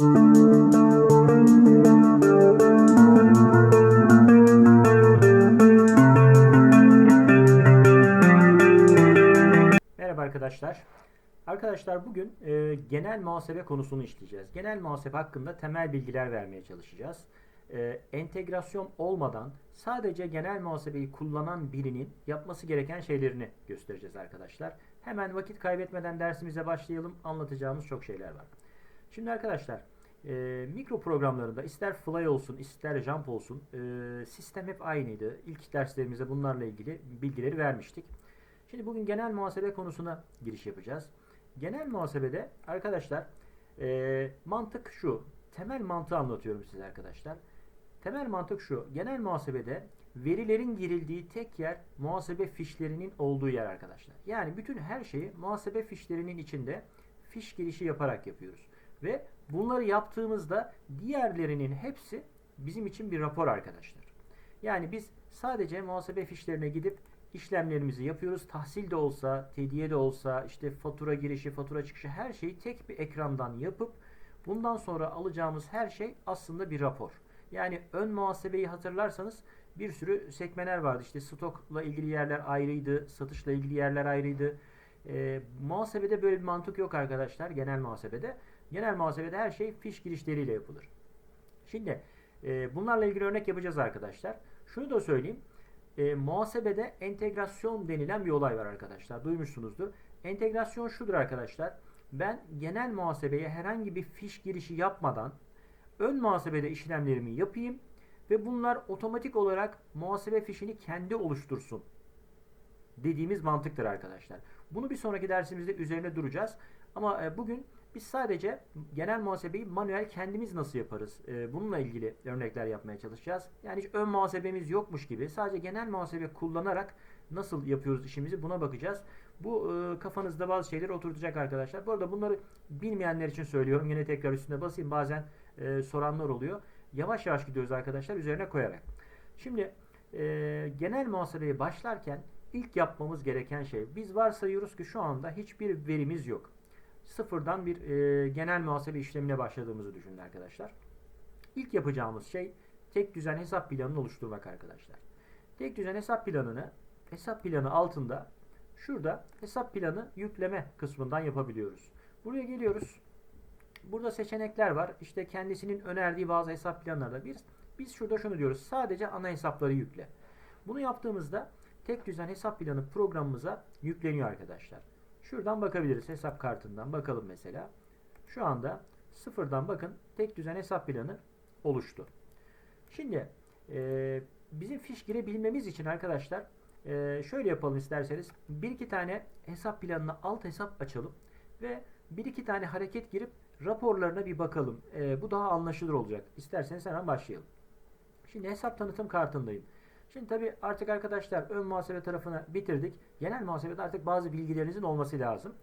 Merhaba arkadaşlar. Arkadaşlar bugün e, genel muhasebe konusunu işleyeceğiz. Genel muhasebe hakkında temel bilgiler vermeye çalışacağız. E, entegrasyon olmadan sadece genel muhasebeyi kullanan birinin yapması gereken şeylerini göstereceğiz arkadaşlar. Hemen vakit kaybetmeden dersimize başlayalım. Anlatacağımız çok şeyler var. Şimdi arkadaşlar e, mikro programlarında ister Fly olsun ister Jump olsun e, sistem hep aynıydı. İlk derslerimizde bunlarla ilgili bilgileri vermiştik. Şimdi bugün genel muhasebe konusuna giriş yapacağız. Genel muhasebede arkadaşlar e, mantık şu. Temel mantığı anlatıyorum size arkadaşlar. Temel mantık şu. Genel muhasebede verilerin girildiği tek yer muhasebe fişlerinin olduğu yer arkadaşlar. Yani bütün her şeyi muhasebe fişlerinin içinde fiş girişi yaparak yapıyoruz. Ve bunları yaptığımızda diğerlerinin hepsi bizim için bir rapor arkadaşlar. Yani biz sadece muhasebe fişlerine gidip işlemlerimizi yapıyoruz. Tahsil de olsa, tediye de olsa, işte fatura girişi, fatura çıkışı her şeyi tek bir ekrandan yapıp bundan sonra alacağımız her şey aslında bir rapor. Yani ön muhasebeyi hatırlarsanız bir sürü sekmeler vardı. İşte stokla ilgili yerler ayrıydı, satışla ilgili yerler ayrıydı. E, muhasebede böyle bir mantık yok arkadaşlar genel muhasebede. Genel muhasebede her şey fiş girişleriyle yapılır. Şimdi e, bunlarla ilgili örnek yapacağız arkadaşlar. Şunu da söyleyeyim. E, muhasebede entegrasyon denilen bir olay var arkadaşlar. Duymuşsunuzdur. Entegrasyon şudur arkadaşlar. Ben genel muhasebeye herhangi bir fiş girişi yapmadan ön muhasebede işlemlerimi yapayım ve bunlar otomatik olarak muhasebe fişini kendi oluştursun dediğimiz mantıktır arkadaşlar. Bunu bir sonraki dersimizde üzerine duracağız. Ama e, bugün biz sadece genel muhasebeyi manuel kendimiz nasıl yaparız? E, bununla ilgili örnekler yapmaya çalışacağız. Yani hiç ön muhasebemiz yokmuş gibi sadece genel muhasebe kullanarak nasıl yapıyoruz işimizi buna bakacağız. Bu e, kafanızda bazı şeyleri oturtacak arkadaşlar. Bu arada bunları bilmeyenler için söylüyorum. Yine tekrar üstüne basayım. Bazen e, soranlar oluyor. Yavaş yavaş gidiyoruz arkadaşlar üzerine koyarak. Şimdi e, genel muhasebeye başlarken ilk yapmamız gereken şey biz varsayıyoruz ki şu anda hiçbir verimiz yok. Sıfırdan bir e, genel muhasebe işlemine başladığımızı düşünün arkadaşlar. İlk yapacağımız şey tek düzen hesap planını oluşturmak arkadaşlar. Tek düzen hesap planını hesap planı altında şurada hesap planı yükleme kısmından yapabiliyoruz. Buraya geliyoruz. Burada seçenekler var. İşte kendisinin önerdiği bazı hesap planlarda bir biz şurada şunu diyoruz. Sadece ana hesapları yükle. Bunu yaptığımızda tek düzen hesap planı programımıza yükleniyor arkadaşlar. Şuradan bakabiliriz hesap kartından bakalım mesela. Şu anda sıfırdan bakın tek düzen hesap planı oluştu. Şimdi e, bizim fiş girebilmemiz için arkadaşlar e, şöyle yapalım isterseniz. Bir iki tane hesap planına alt hesap açalım ve bir iki tane hareket girip raporlarına bir bakalım. E, bu daha anlaşılır olacak. İsterseniz hemen başlayalım. Şimdi hesap tanıtım kartındayım. Şimdi tabi artık arkadaşlar ön muhasebe tarafını bitirdik. Genel muhasebede artık bazı bilgilerinizin olması lazım.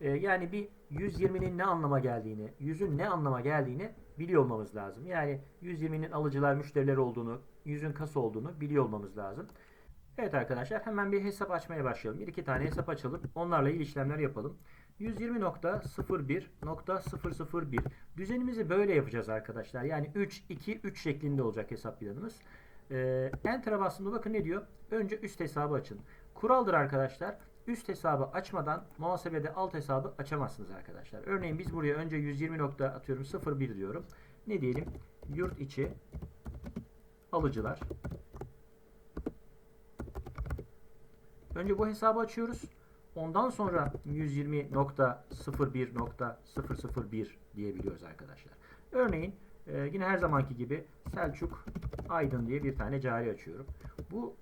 Ee, yani bir 120'nin ne anlama geldiğini, 100'ün ne anlama geldiğini biliyor olmamız lazım. Yani 120'nin alıcılar, müşteriler olduğunu, 100'ün kasa olduğunu biliyor olmamız lazım. Evet arkadaşlar hemen bir hesap açmaya başlayalım. Bir iki tane hesap açalım. Onlarla ilgili işlemler yapalım. 120.01.001 Düzenimizi böyle yapacağız arkadaşlar. Yani 3, 2, 3 şeklinde olacak hesap planımız. Ee, Enter'a bastığımda bakın ne diyor? Önce üst hesabı açın. Kuraldır arkadaşlar. Üst hesabı açmadan muhasebede alt hesabı açamazsınız arkadaşlar. Örneğin biz buraya önce 120 nokta atıyorum 01 diyorum. Ne diyelim? Yurt içi alıcılar. Önce bu hesabı açıyoruz. Ondan sonra 120.01.001 diyebiliyoruz arkadaşlar. Örneğin ee, yine her zamanki gibi Selçuk Aydın diye bir tane cari açıyorum. Bu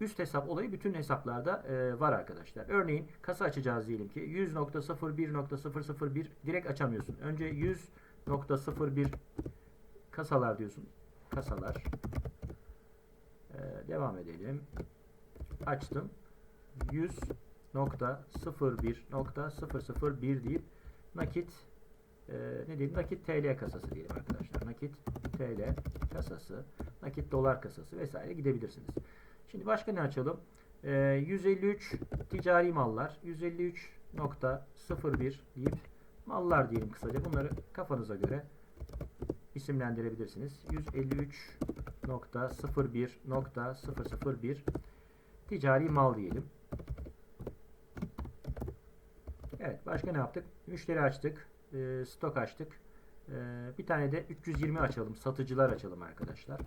üst hesap olayı bütün hesaplarda e, var arkadaşlar. Örneğin kasa açacağız diyelim ki 100.01.001 direkt açamıyorsun. Önce 100.01 kasalar diyorsun. Kasalar. Ee, devam edelim. Açtım. 100.01.001 deyip nakit e, ne diyeyim nakit TL kasası diyelim arkadaşlar. Nakit TL kasası, nakit dolar kasası vesaire gidebilirsiniz. Şimdi başka ne açalım? E, 153 ticari mallar, 153.01 deyip mallar diyelim kısaca. Bunları kafanıza göre isimlendirebilirsiniz. 153.01.001 ticari mal diyelim. Evet başka ne yaptık? Müşteri açtık. E, stok açtık. E, bir tane de 320 açalım. Satıcılar açalım arkadaşlar.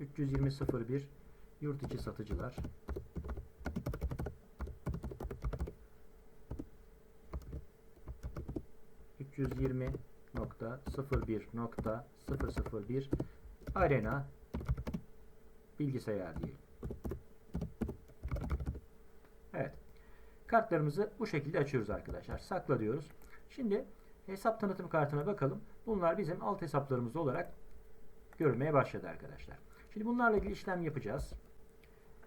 320.01 yurt içi satıcılar. .01.001 Arena bilgisayar diyelim. Evet. Kartlarımızı bu şekilde açıyoruz arkadaşlar. Sakla diyoruz. Şimdi hesap tanıtım kartına bakalım. Bunlar bizim alt hesaplarımız olarak görülmeye başladı arkadaşlar. Şimdi bunlarla ilgili işlem yapacağız.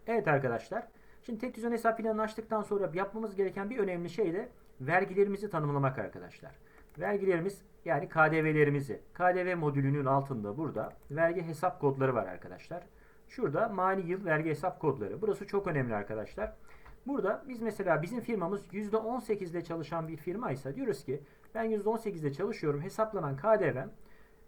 Evet arkadaşlar. Şimdi tek düzen hesap planını açtıktan sonra yapmamız gereken bir önemli şey de vergilerimizi tanımlamak arkadaşlar. Vergilerimiz yani KDV'lerimizi KDV modülünün altında burada vergi hesap kodları var arkadaşlar. Şurada mali yıl vergi hesap kodları. Burası çok önemli arkadaşlar. Burada biz mesela bizim firmamız %18 ile çalışan bir firma ise diyoruz ki ben %18 ile çalışıyorum. Hesaplanan KDV'm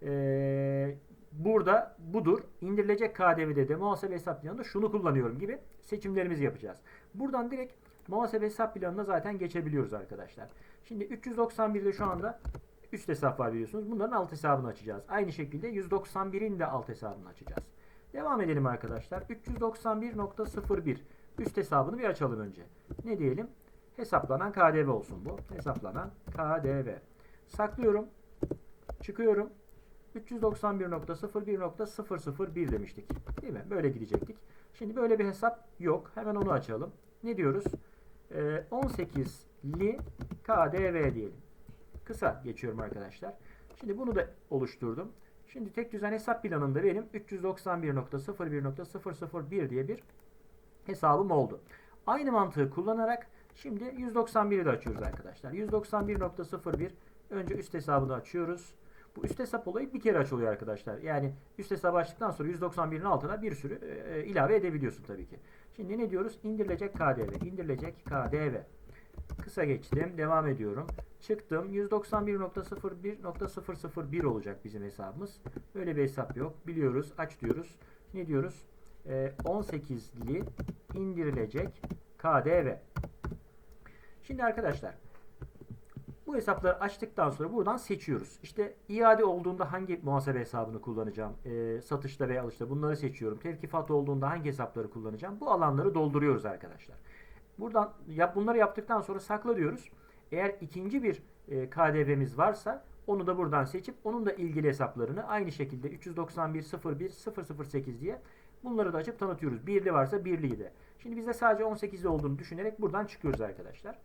ee, burada budur. İndirilecek KDV'de de muhasebe hesap planında şunu kullanıyorum gibi seçimlerimizi yapacağız. Buradan direkt muhasebe hesap planına zaten geçebiliyoruz arkadaşlar. Şimdi 391'de şu anda üst hesap var biliyorsunuz. Bunların alt hesabını açacağız. Aynı şekilde 191'in de alt hesabını açacağız. Devam edelim arkadaşlar. 391.01 üst hesabını bir açalım önce. Ne diyelim? Hesaplanan KDV olsun bu. Hesaplanan KDV. Saklıyorum. Çıkıyorum. 391.01.001 demiştik. Değil mi? Böyle gidecektik. Şimdi böyle bir hesap yok. Hemen onu açalım. Ne diyoruz? Ee, 18'li KDV diyelim. Kısa geçiyorum arkadaşlar. Şimdi bunu da oluşturdum. Şimdi tek düzen hesap planında benim 391.01.001 diye bir hesabım oldu. Aynı mantığı kullanarak şimdi 191'i de açıyoruz arkadaşlar. 191.01 önce üst hesabını açıyoruz. Bu üst hesap olayı bir kere açılıyor arkadaşlar. Yani üst hesabı açtıktan sonra 191'in altına bir sürü e, ilave edebiliyorsun tabii ki. Şimdi ne diyoruz? İndirilecek KDV. İndirilecek KDV. Kısa geçtim. Devam ediyorum. Çıktım. 191.01.001 olacak bizim hesabımız. Böyle bir hesap yok. Biliyoruz. Aç diyoruz. Ne diyoruz? Ee, 18'li indirilecek KDV. Şimdi arkadaşlar bu hesapları açtıktan sonra buradan seçiyoruz. İşte iade olduğunda hangi muhasebe hesabını kullanacağım? E, satışta veya alışta bunları seçiyorum. Tevkifat olduğunda hangi hesapları kullanacağım? Bu alanları dolduruyoruz arkadaşlar. Buradan yap, bunları yaptıktan sonra sakla diyoruz. Eğer ikinci bir e, KDV'miz varsa onu da buradan seçip onun da ilgili hesaplarını aynı şekilde 391 01 008 diye bunları da açıp tanıtıyoruz. Birli varsa birliği de. Şimdi bizde sadece 18'li olduğunu düşünerek buradan çıkıyoruz arkadaşlar.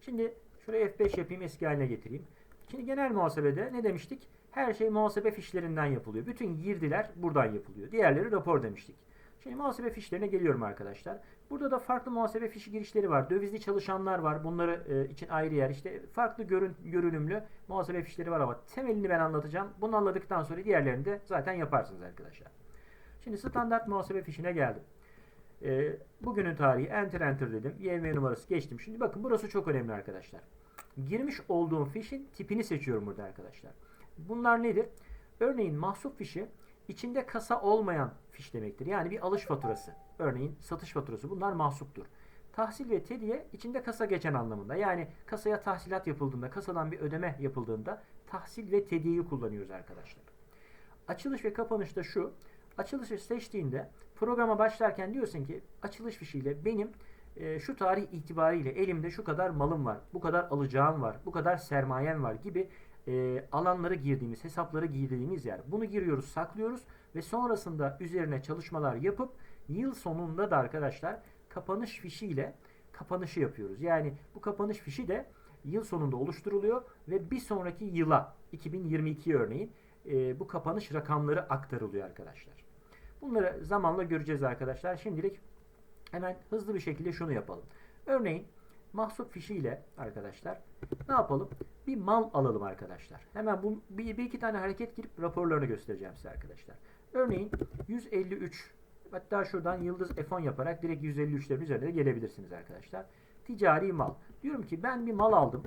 Şimdi şuraya F5 yapayım eski haline getireyim. Şimdi genel muhasebede ne demiştik? Her şey muhasebe fişlerinden yapılıyor. Bütün girdiler buradan yapılıyor. Diğerleri rapor demiştik. Şimdi muhasebe fişlerine geliyorum arkadaşlar. Burada da farklı muhasebe fişi girişleri var. Dövizli çalışanlar var. Bunları e, için ayrı yer. İşte farklı görün, görünümlü muhasebe fişleri var ama temelini ben anlatacağım. Bunu anladıktan sonra diğerlerini de zaten yaparsınız arkadaşlar. Şimdi standart muhasebe fişine geldim. E, bugünün tarihi enter enter dedim. YM numarası geçtim. Şimdi bakın burası çok önemli arkadaşlar. Girmiş olduğum fişin tipini seçiyorum burada arkadaşlar. Bunlar nedir? Örneğin mahsup fişi içinde kasa olmayan fiş demektir. Yani bir alış faturası. Örneğin satış faturası. Bunlar mahsuptur. Tahsil ve tediye içinde kasa geçen anlamında. Yani kasaya tahsilat yapıldığında, kasadan bir ödeme yapıldığında tahsil ve tediyeyi kullanıyoruz arkadaşlar. Açılış ve kapanışta şu. Açılışı seçtiğinde programa başlarken diyorsun ki açılış fişiyle benim e, şu tarih itibariyle elimde şu kadar malım var, bu kadar alacağım var, bu kadar sermayem var gibi e, alanları girdiğimiz, hesapları girdiğimiz yer. Bunu giriyoruz, saklıyoruz ve sonrasında üzerine çalışmalar yapıp yıl sonunda da arkadaşlar kapanış fişiyle kapanışı yapıyoruz. Yani bu kapanış fişi de yıl sonunda oluşturuluyor ve bir sonraki yıla 2022 örneğin e, bu kapanış rakamları aktarılıyor arkadaşlar. Bunları zamanla göreceğiz arkadaşlar. Şimdilik hemen hızlı bir şekilde şunu yapalım. Örneğin mahsup fişiyle arkadaşlar ne yapalım? Bir mal alalım arkadaşlar. Hemen bu bir, bir iki tane hareket girip raporlarını göstereceğim size arkadaşlar. Örneğin 153 hatta şuradan yıldız F10 yaparak direkt 153'lerin üzerine gelebilirsiniz arkadaşlar. Ticari mal. Diyorum ki ben bir mal aldım.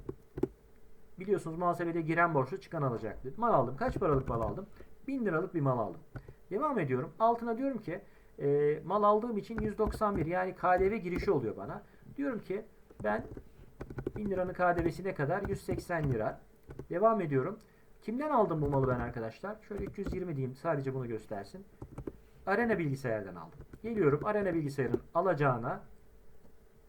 biliyorsunuz muhasebede giren borçlu çıkan alacaklı. Mal aldım. Kaç paralık mal aldım? 1000 liralık bir mal aldım. Devam ediyorum. Altına diyorum ki e, mal aldığım için 191 yani KDV girişi oluyor bana. Diyorum ki ben 1000 liranın KDV'si ne kadar? 180 lira. Devam ediyorum. Kimden aldım bu malı ben arkadaşlar? Şöyle 320 diyeyim sadece bunu göstersin. Arena bilgisayardan aldım. Geliyorum Arena bilgisayarın alacağına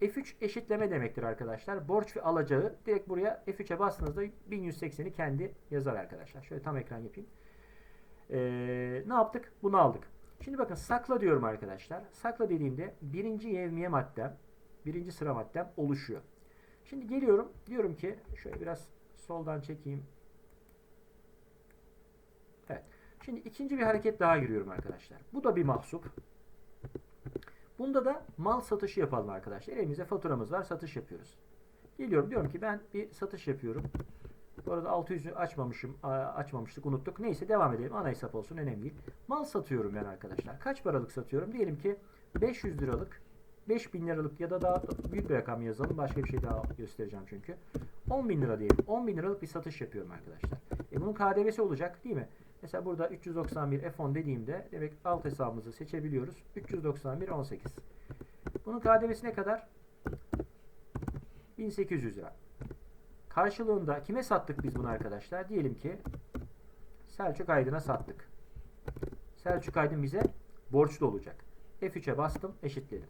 F3 eşitleme demektir arkadaşlar. Borç ve alacağı direkt buraya F3'e bastığınızda 1180'i kendi yazar arkadaşlar. Şöyle tam ekran yapayım. Ee, ne yaptık? Bunu aldık. Şimdi bakın sakla diyorum arkadaşlar. Sakla dediğimde birinci yevmiye maddem, birinci sıra maddem oluşuyor. Şimdi geliyorum. Diyorum ki şöyle biraz soldan çekeyim. Evet. Şimdi ikinci bir hareket daha giriyorum arkadaşlar. Bu da bir mahsup. Bunda da mal satışı yapalım arkadaşlar. Elimizde faturamız var. Satış yapıyoruz. Geliyorum diyorum ki ben bir satış yapıyorum. Bu arada 600'ü açmamışım. Açmamıştık unuttuk. Neyse devam edelim. Ana hesap olsun önemli değil. Mal satıyorum ben arkadaşlar. Kaç paralık satıyorum? Diyelim ki 500 liralık 5000 liralık ya da daha büyük bir rakam yazalım. Başka bir şey daha göstereceğim çünkü. 10 bin lira diyelim. 10 bin liralık bir satış yapıyorum arkadaşlar. E bunun KDV'si olacak değil mi? Mesela burada 391 F10 dediğimde demek alt hesabımızı seçebiliyoruz. 391 18. Bunun KDV'si ne kadar? 1800 lira. Karşılığında kime sattık biz bunu arkadaşlar? Diyelim ki Selçuk Aydın'a sattık. Selçuk Aydın bize borçlu olacak. F3'e bastım, eşitledim.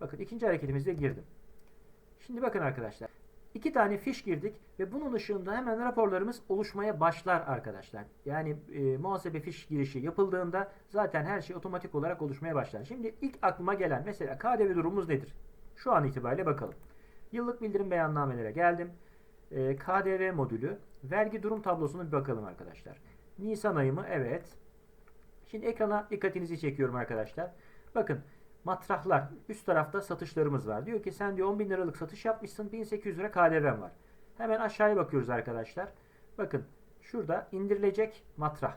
Bakın ikinci hareketimizde girdim. Şimdi bakın arkadaşlar. iki tane fiş girdik ve bunun ışığında hemen raporlarımız oluşmaya başlar arkadaşlar. Yani e, muhasebe fiş girişi yapıldığında zaten her şey otomatik olarak oluşmaya başlar. Şimdi ilk aklıma gelen mesela KDV durumumuz nedir? Şu an itibariyle bakalım. Yıllık bildirim beyannamelere geldim. E, KDV modülü. Vergi durum tablosuna bir bakalım arkadaşlar. Nisan ayı mı? Evet. Şimdi ekrana dikkatinizi çekiyorum arkadaşlar. Bakın matrahlar üst tarafta satışlarımız var. Diyor ki sen diyor 10 bin liralık satış yapmışsın 1800 lira KDV'n var. Hemen aşağıya bakıyoruz arkadaşlar. Bakın şurada indirilecek matrah.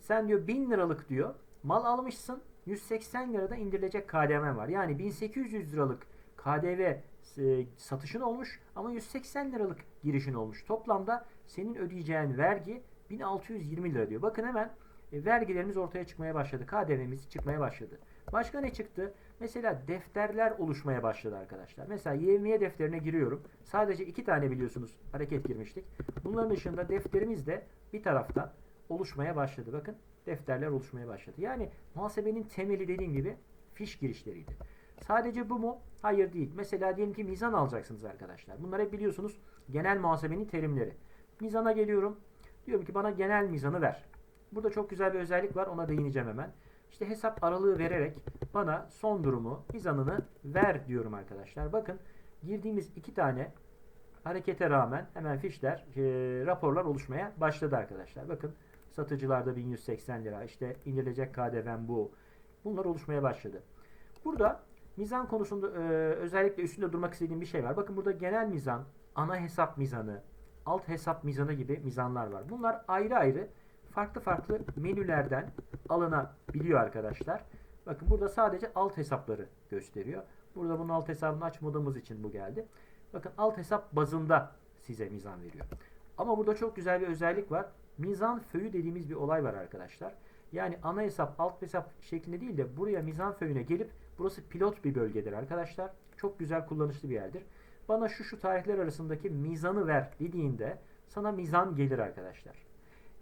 Sen diyor 1000 liralık diyor mal almışsın 180 lirada indirilecek KDV'n var. Yani 1800 liralık KDV satışın olmuş ama 180 liralık girişin olmuş. Toplamda senin ödeyeceğin vergi 1620 lira diyor. Bakın hemen e, vergilerimiz ortaya çıkmaya başladı. KDV'miz çıkmaya başladı. Başka ne çıktı? Mesela defterler oluşmaya başladı arkadaşlar. Mesela yevmiye defterine giriyorum. Sadece iki tane biliyorsunuz hareket girmiştik. Bunların dışında defterimiz de bir taraftan oluşmaya başladı. Bakın defterler oluşmaya başladı. Yani muhasebenin temeli dediğim gibi fiş girişleriydi. Sadece bu mu? Hayır değil. Mesela diyelim ki mizan alacaksınız arkadaşlar. Bunlar hep biliyorsunuz genel muhasebenin terimleri. Mizana geliyorum. Diyorum ki bana genel mizanı ver. Burada çok güzel bir özellik var. Ona değineceğim hemen. İşte hesap aralığı vererek bana son durumu, mizanını ver diyorum arkadaşlar. Bakın girdiğimiz iki tane harekete rağmen hemen fişler, e, raporlar oluşmaya başladı arkadaşlar. Bakın satıcılarda 1180 lira, işte indirilecek KDV'm bu. Bunlar oluşmaya başladı. Burada mizan konusunda e, özellikle üstünde durmak istediğim bir şey var. Bakın burada genel mizan, ana hesap mizanı, alt hesap mizanı gibi mizanlar var. Bunlar ayrı ayrı farklı farklı menülerden alınabiliyor arkadaşlar. Bakın burada sadece alt hesapları gösteriyor. Burada bunun alt hesabını açmadığımız için bu geldi. Bakın alt hesap bazında size mizan veriyor. Ama burada çok güzel bir özellik var. Mizan föyü dediğimiz bir olay var arkadaşlar. Yani ana hesap alt hesap şeklinde değil de buraya mizan föyüne gelip burası pilot bir bölgedir arkadaşlar. Çok güzel kullanışlı bir yerdir. Bana şu şu tarihler arasındaki mizanı ver dediğinde sana mizan gelir arkadaşlar.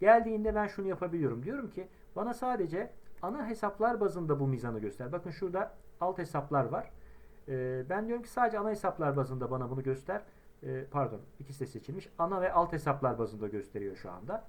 Geldiğinde ben şunu yapabiliyorum. Diyorum ki bana sadece ana hesaplar bazında bu mizanı göster. Bakın şurada alt hesaplar var. Ee, ben diyorum ki sadece ana hesaplar bazında bana bunu göster. Ee, pardon ikisi de seçilmiş. Ana ve alt hesaplar bazında gösteriyor şu anda.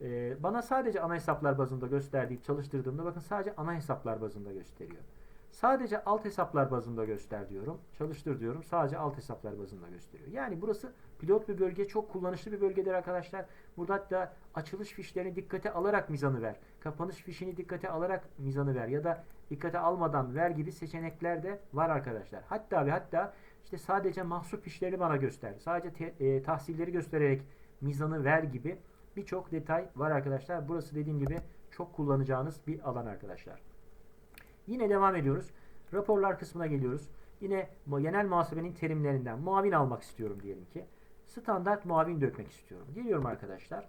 Ee, bana sadece ana hesaplar bazında gösterdiği çalıştırdığımda bakın sadece ana hesaplar bazında gösteriyor. Sadece alt hesaplar bazında göster diyorum. Çalıştır diyorum. Sadece alt hesaplar bazında gösteriyor. Yani burası pilot bir bölge. Çok kullanışlı bir bölgedir arkadaşlar. Burada hatta açılış fişlerini dikkate alarak mizanı ver. Kapanış fişini dikkate alarak mizanı ver. Ya da dikkate almadan ver gibi seçenekler de var arkadaşlar. Hatta ve hatta işte sadece mahsup fişlerini bana göster. Sadece te, e, tahsilleri göstererek mizanı ver gibi birçok detay var arkadaşlar. Burası dediğim gibi çok kullanacağınız bir alan arkadaşlar. Yine devam ediyoruz. Raporlar kısmına geliyoruz. Yine genel muhasebenin terimlerinden muavin almak istiyorum diyelim ki. standart muavin dökmek istiyorum. Geliyorum arkadaşlar.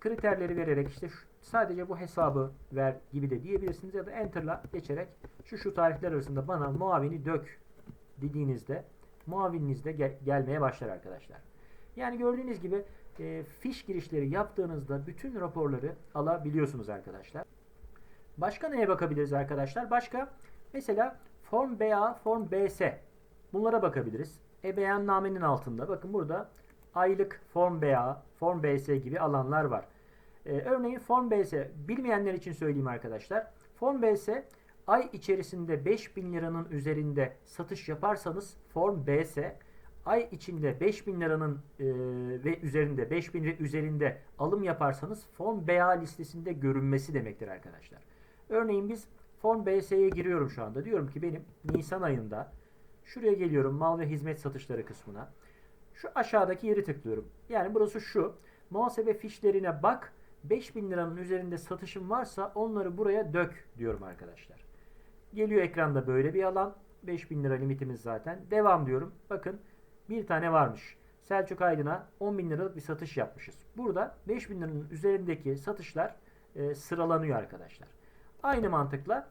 Kriterleri vererek işte şu- sadece bu hesabı ver gibi de diyebilirsiniz ya da enter'la geçerek şu şu tarihler arasında bana muavini dök dediğinizde muavininiz de gel- gelmeye başlar arkadaşlar. Yani gördüğünüz gibi e, fiş girişleri yaptığınızda bütün raporları alabiliyorsunuz arkadaşlar. Başka neye bakabiliriz arkadaşlar? Başka mesela form BA, form BS. Bunlara bakabiliriz. E beyannamenin altında bakın burada aylık form BA, form BS gibi alanlar var. Ee, örneğin form BS bilmeyenler için söyleyeyim arkadaşlar. Form BS ay içerisinde 5000 liranın üzerinde satış yaparsanız form BS ay içinde 5000 liranın e, ve üzerinde 5000 ve üzerinde alım yaparsanız form BA listesinde görünmesi demektir arkadaşlar. Örneğin biz form BS'ye giriyorum şu anda. Diyorum ki benim Nisan ayında şuraya geliyorum mal ve hizmet satışları kısmına. Şu aşağıdaki yeri tıklıyorum. Yani burası şu. Muhasebe fişlerine bak. 5000 liranın üzerinde satışım varsa onları buraya dök diyorum arkadaşlar. Geliyor ekranda böyle bir alan. 5000 lira limitimiz zaten. Devam diyorum. Bakın bir tane varmış. Selçuk Aydın'a 10 bin liralık bir satış yapmışız. Burada 5000 liranın üzerindeki satışlar e, sıralanıyor arkadaşlar. Aynı mantıkla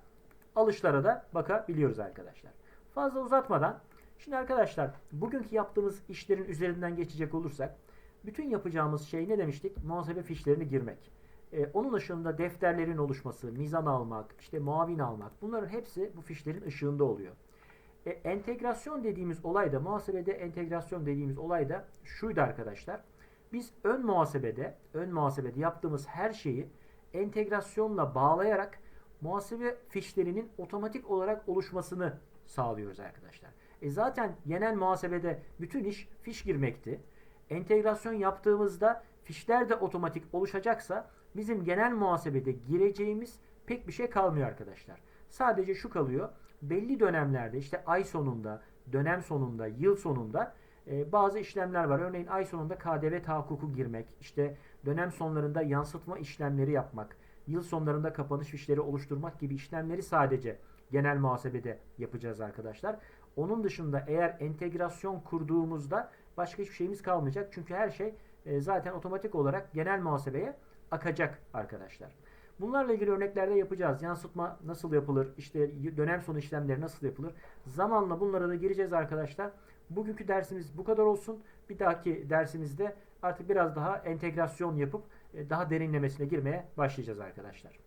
alışlara da bakabiliyoruz arkadaşlar. Fazla uzatmadan şimdi arkadaşlar bugünkü yaptığımız işlerin üzerinden geçecek olursak bütün yapacağımız şey ne demiştik? Muhasebe fişlerini girmek. Ee, onun ışığında defterlerin oluşması, mizan almak, işte muavin almak bunların hepsi bu fişlerin ışığında oluyor. E, entegrasyon dediğimiz olay da muhasebede entegrasyon dediğimiz olay da şuydu arkadaşlar. Biz ön muhasebede, ön muhasebede yaptığımız her şeyi entegrasyonla bağlayarak muhasebe fişlerinin otomatik olarak oluşmasını sağlıyoruz arkadaşlar. E zaten genel muhasebede bütün iş fiş girmekti. Entegrasyon yaptığımızda fişler de otomatik oluşacaksa bizim genel muhasebede gireceğimiz pek bir şey kalmıyor arkadaşlar. Sadece şu kalıyor. Belli dönemlerde işte ay sonunda, dönem sonunda, yıl sonunda e, bazı işlemler var. Örneğin ay sonunda KDV tahakkuku girmek, işte dönem sonlarında yansıtma işlemleri yapmak, yıl sonlarında kapanış fişleri oluşturmak gibi işlemleri sadece genel muhasebede yapacağız arkadaşlar. Onun dışında eğer entegrasyon kurduğumuzda başka hiçbir şeyimiz kalmayacak. Çünkü her şey e, zaten otomatik olarak genel muhasebeye akacak arkadaşlar. Bunlarla ilgili örneklerde yapacağız. Yansıtma nasıl yapılır? İşte dönem sonu işlemleri nasıl yapılır? Zamanla bunlara da gireceğiz arkadaşlar. Bugünkü dersimiz bu kadar olsun. Bir dahaki dersimizde artık biraz daha entegrasyon yapıp daha derinlemesine girmeye başlayacağız arkadaşlar.